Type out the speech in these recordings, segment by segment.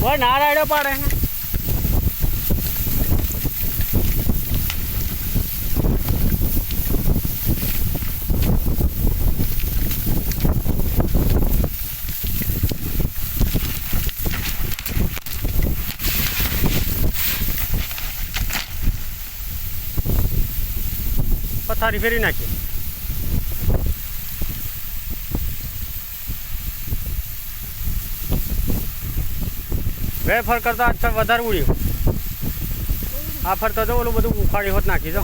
કોઈ ના રાડ્યો પાડે. પથારી ફેરી નાખી. વેફર કરતા આજ વધારે ઉડ્યું. આ ફરતો તો ઓલું બધું ઉખાડી હોત નાખી દો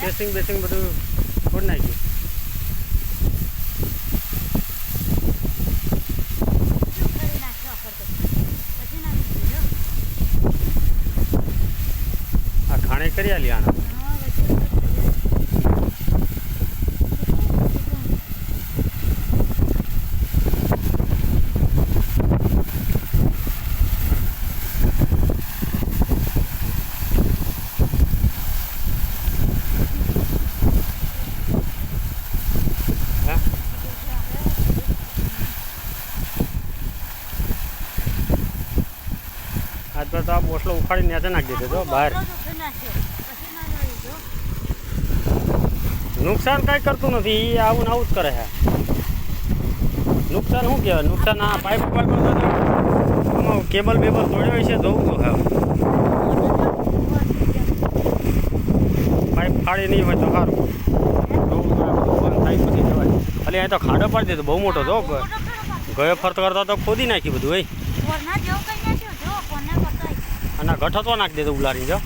બેસિંગ બેસિંગ બધું ખોડ નાખ્યું આ ખાણે કરી આલી આના. આજ તો આ બોસલો ઉખાડી નેચે નાખી દીધો બહાર. નુકસાન કાંઈ કરતું નથી એ આવું ને આવું જ કરે છે. નુકસાન શું કહેવાય? નુકસાન આ પાઇપ પાઇપ કેબલ બેબલ તોડ્યો છે જોવું તો હા પાઇપ ફાડી નહીં હોય તો સારું. તો ખાલી અહીં તો ખાડો પાડી દીધો બહુ મોટો જો ગયો ફરત કરતા તો ખોદી નાખી બધું એ. અને ગઠો તો નાખી દીધું ઉલારી જો.